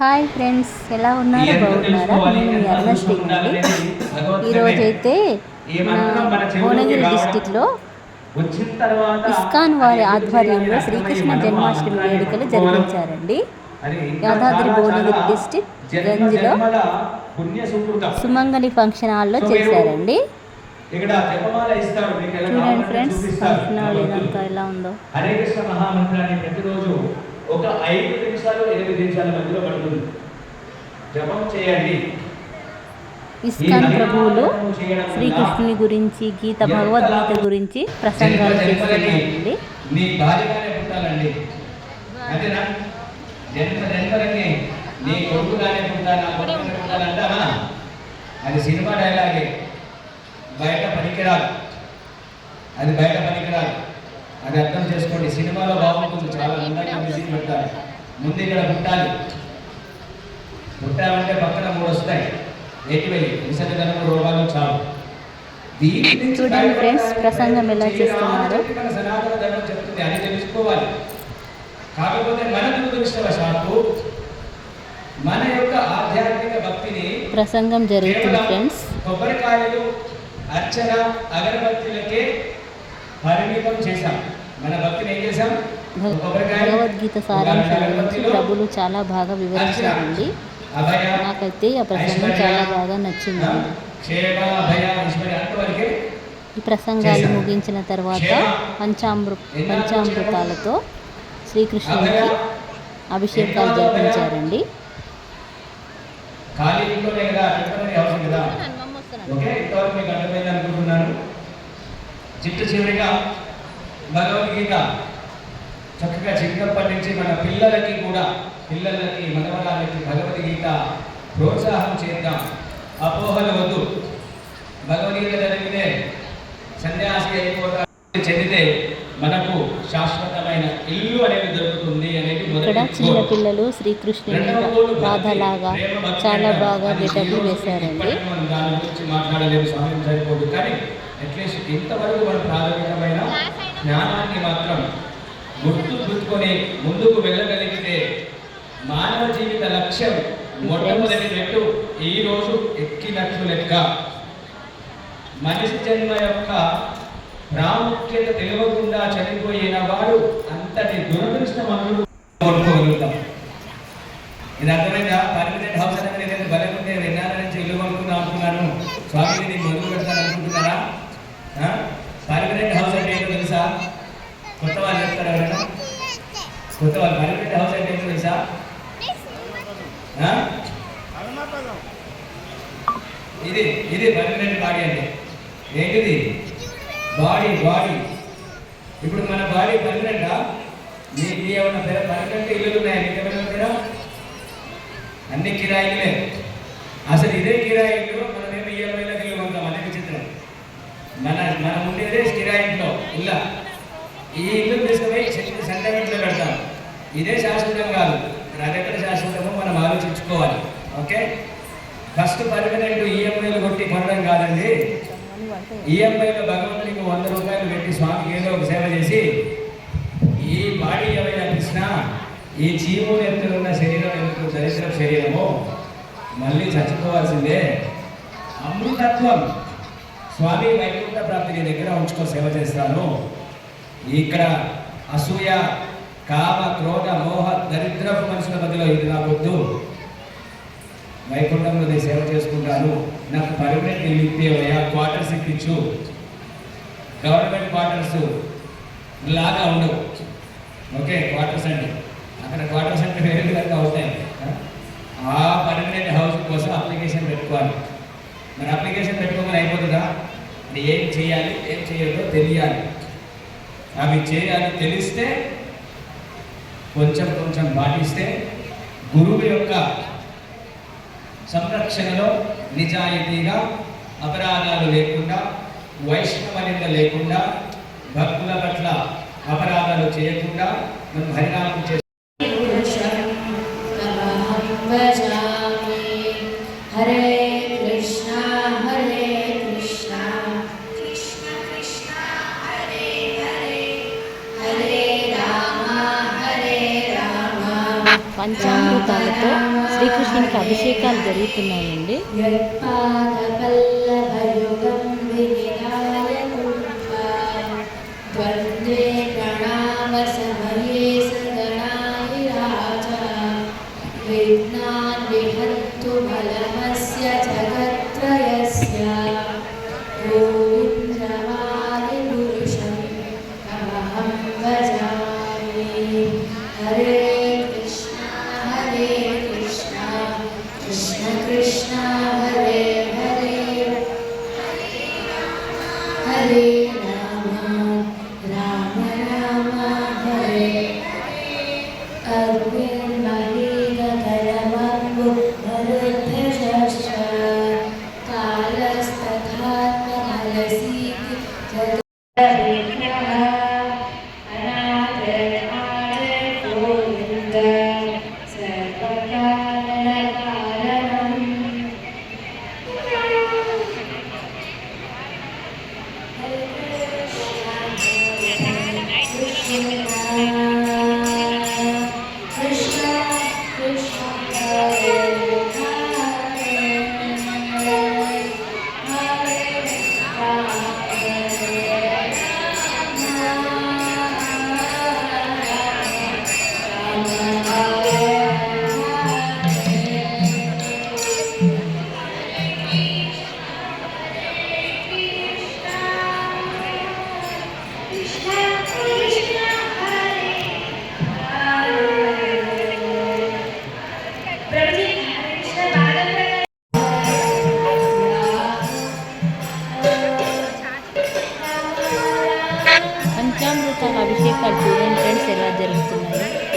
Hi friends ఎలా ఉన్నారు? బాగున్నారా? నేను మీ అరుణశ్రీ అండి. ఈరోజైతే భువనగిరి డిస్టిక్లో ఇస్కాన్ వారి ఆధ్వర్యంలో శ్రీకృష్ణ జన్మాష్టమి వేడుకలు జరిపించారండి. యాదాద్రి భువనగిరి డిస్టిక్ గంజ్లో సుమంగళి ఫంక్షన్ హాల్లో చేశారండి. చూడండి ఫ్రెండ్స్ ఫంక్షన్ హాల్ ఇదంతా ఎలా ఉందో. హరే కృష్ణ మహామంత్రాన్ని ప్రతిరోజు ఒక ఐదు నిమిషాలు ఎనిమిది నిమిషాల మధ్యలో పడుతుంది. జపం చేయండి. ఇస్కాన్ ప్రభువులు శ్రీకృష్ణుని గురించి గీత భగవద్గీత గురించి ప్రసంగాలు చేస్తున్నారండి. నీ భార్యగానే పుట్టాలండి. అంతేనా? జన్మ జన్మలకి నీ కొడుకుగానే పుట్టాలి నా కొడుకుగానే పుట్టాలంటావా? అది సినిమా డైలాగే. బయట పనికిరాదు. అది బయట పనికిరాదు. అది అర్థం చేసుకోండి. సినిమాలో బాగుంటుంది. చాలా అందంగా పెట్టాలి. ముందు ఇక్కడ పుట్టాలి. పుట్టామంటే పక్కన మూడు వస్తాయి. ఎటు వెళ్ళి? విసర్జనము రోగాలు చాలు. దీని నుంచి చూడండి ఫ్రెండ్స్, ప్రసంగం ఎలా చేస్తున్నారో. మన సనాతన ధర్మం చెప్తుంది. అని తెలుసుకోవాలి. కాకపోతే మన దురదృష్టవశాత్తు మన యొక్క ఆధ్యాత్మిక భక్తిని ప్రసంగం జరుగుతుంది ఫ్రెండ్స్. కొబ్బరికాయలు అర్చన అగరబత్తులకే పరిమితం చేశాం. మన భక్తిని ఏం చేశాం? భగవద్గీత సారాంశం గురించి ప్రభులు చాలా బాగా వివరించారండి. నాకైతే ఆ ప్రసంగం చాలా బాగా అంతవరకే ఈ ప్రసంగాలు ముగించిన తర్వాత పంచామృ పంచామృతాలతో శ్రీకృష్ణునికి అభిషేకాలు జరిపించారండి. ఖాళీ ఇంట్లోనే కదా టెంపరీ అవసరం కదా? ఓకే ఇంతవరకు మీకు అర్థమైంది. అనుకుంటున్నాను చిట్ట చివరిగా భగవద్గీత. చక్కగా చిన్నప్పటి నుంచి మన పిల్లలకి కూడా పిల్లలకి మనవరాలకి భగవద్గీత ప్రోత్సాహం చేద్దాం. అపోహలు వద్దు భగవద్గీత చదివితే సన్యాసి అయిపోతా చెందితే మనకు శాశ్వతమైన ఇల్లు అనేది దొరుకుతుంది అనేది ఇక్కడ చిన్న. పిల్లలు శ్రీకృష్ణుని రాధలాగా చాలా బాగా గెటప్లు వేశారండి దాని గురించి మాట్లాడలేదు సమయం సరిపోదు. కానీ అట్లీస్ట్ ఇంతవరకు మన ప్రాథమికమైన జ్ఞానాన్ని మాత్రం గుర్తు గుర్తుకొని ముందుకు వెళ్ళగలిగితే మానవ జీవిత లక్ష్యం మొట్టమొదటిపెట్టు ఈ రోజు ఎక్కినట్లు లెక్క. మనిషి జన్మ యొక్క ప్రాముఖ్యత తెలియకుండా చనిపోయిన వాడు అంతటి దురదృష్టం కోరుకోగలుగుతాం ఇది అర్థమైంది పర్మనెంట్ హౌస్ అనేది నేను బలకుంటే విన్నాల నుంచి ఇల్లు కొనుక్కుందాం అనుకున్నాను స్వామిని నేను మొదలు పెడతాను అనుకుంటున్నారా పర్మనెంట్ హౌస్ అంటే ఏంటో తెలుసా కొత్త వాళ్ళు చెప్తారా ఎవరైనా? కొత్త వాళ్ళు పర్మనెంట్ హౌస్ అంటే ఏంటో తెలుసా? ఇది ఇది పర్మనెంట్ బాడీ అంటే ఏంటిది? బాడీ బాడీ ఇప్పుడు మన బాడీ పర్మనెంటా మీ మీ ఏమన్నా పర్మనెంట్ ఇల్లులు ఉన్నాయా? మీకు ఏమైనా ఉన్నాయా అన్ని కిరాయిలే. అసలు ఇదే కిరాయి కిరాయిలు మనమేమో ఈఎంఐలకు ఇల్లు కొంటాం అదే విచిత్రం. మన మనం ఉండేదే కిరాయింట్లో ఇల్లా ఈ ఇల్లు తీసుకుపోయి సెంటమెంట్లో పెడతాం ఇదే శాశ్వతం కాదు. మరి అది శాశ్వతమో మనం ఆలోచించుకోవాలి. ఓకే? ఫస్ట్ పర్మనెంట్ ఈఎంఐలు కొట్టి కొనడం కాదండి. ఈఎంఐలో భగవంతునికి వంద రూపాయలు పెట్టి స్వామికి ఏదో ఒక సేవ చేసి ఈ బాడీ ఏమైనా కృష్ణ ఈ చీము ఎత్తులున్న శరీరం ఎందుకు? దరిద్ర శరీరము మళ్ళీ చచ్చిపోవాల్సిందే. అమృతత్వం. స్వామి వైకుంఠ ప్రాప్తి నీ దగ్గర ఉంచుకో సేవ చేస్తాను. ఇక్కడ అసూయ కామ క్రోధ మోహ దరిద్రపు మనుషుల మధ్యలో ఇది నాకొద్దు వైకుంఠంలో నేను సేవ చేసుకుంటాను. నాకు పర్మనెంట్ ఇల్లు క్వార్టర్స్ ఇప్పించు. గవర్నమెంట్ క్వార్టర్స్ లాగా ఉండవు. ఓకే క్వార్టర్స్ అండి. అక్కడ క్వార్టర్స్ అంటే వేరే విధంగా అవుతాయి ఆ పర్మనెంట్ హౌస్ కోసం అప్లికేషన్ పెట్టుకోవాలి. మరి అప్లికేషన్ పెట్టుకోమని అయిపోతుందా? అది ఏం చేయాలి ఏం చేయొద్దో తెలియాలి. అవి చేయాలి తెలిస్తే కొంచెం కొంచెం పాటిస్తే గురువు యొక్క సంరక్షణలో నిజాయితీగా అపరాధాలు లేకుండా వైష్ణవ లేకుండా భక్తుల పట్ల అపరాధాలు చేయకుండా మనం హరినామం చేస్తాం. శ్రీకృష్ణునికి అభిషేకాలు జరుగుతున్నాయండి. హరే పంచామృతాల అభిషేకాలు చూడండి ఫ్రెండ్స్ ఎలా జరుగుతున్నాయో.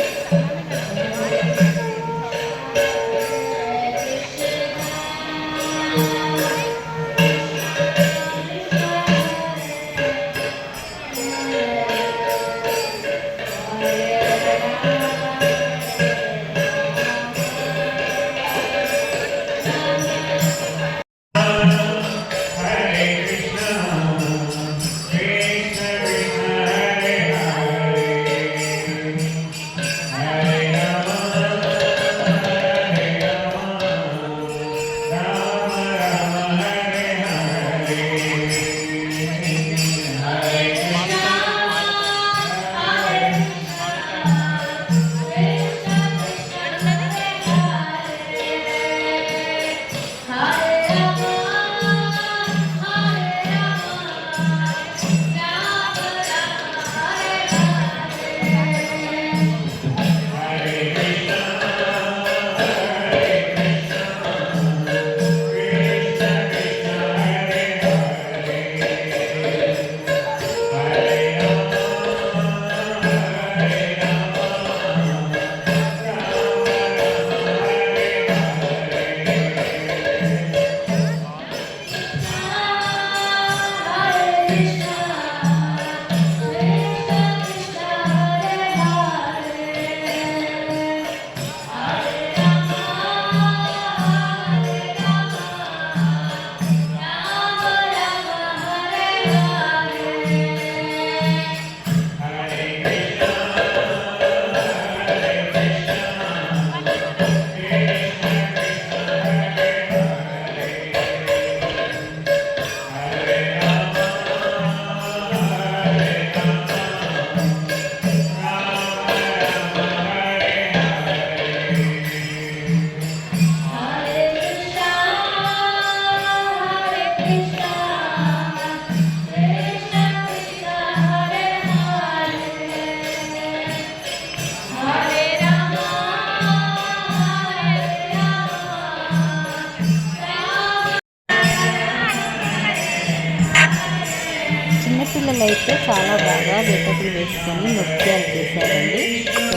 చిన్నపిల్లలు అయితే చాలా బాగా వెతకులు వేసుకొని నృత్యాలు చేశారండి.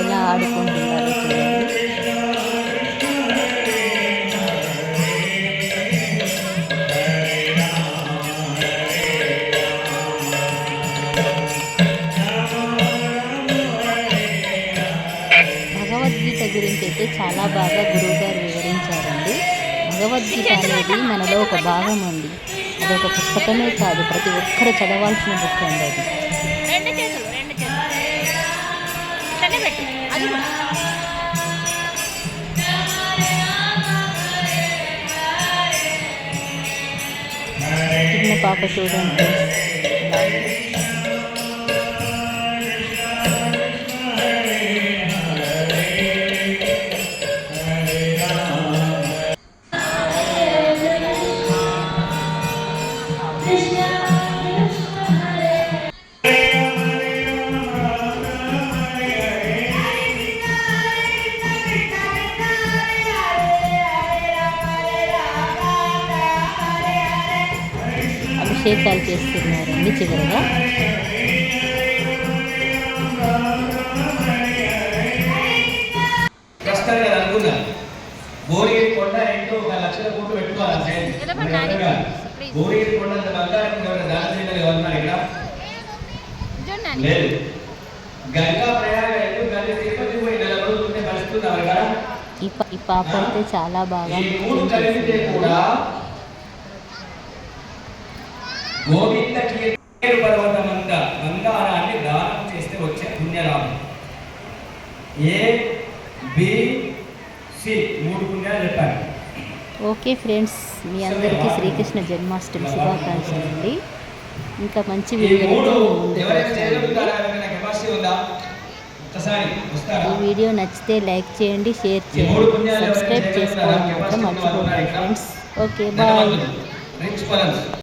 ఎలా ఆడుకుంటున్నారు చూడండి. అయితే చాలా బాగా గురువుగారు వివరించారండి. భగవద్గీత అనేది మనలో ఒక భాగం అండి. అది ఒక పుస్తకమే కాదు ప్రతి ఒక్కరు చదవాల్సిన బుక్ అండి అది. చిన్న పాప చూడండి. అభిషేకాలు చేస్తున్నారండి చివరిగా. కొండ ఒక లక్షల కోట్లు పెట్టుకోవాలి కొండ బంగారం దానం ఇక్కడ? లేదు. గంగా గంగా తిరుపతి పోయి నెల రోజులు కదా ఈ పాప అయితే చాలా బాగా కూడా గోవింద కీర్తి పర్వతమంత బంగారాన్ని దానం చేస్తే వచ్చే పుణ్యలాభం ఏ బి సి మూడు పుణ్యాలు చెప్పారు. ఓకే ఫ్రెండ్స్ మీ అందరికీ శ్రీకృష్ణ జన్మాష్టమి శుభాకాంక్షలు అండి. ఇంకా మంచి ఈ వీడియో నచ్చితే లైక్ చేయండి షేర్ చేయండి సబ్స్క్రైబ్ చేసుకోవడం చేయగలుగుతారా? మాత్రం మర్చిపోకండి ఫ్రెండ్స్. Okay bye.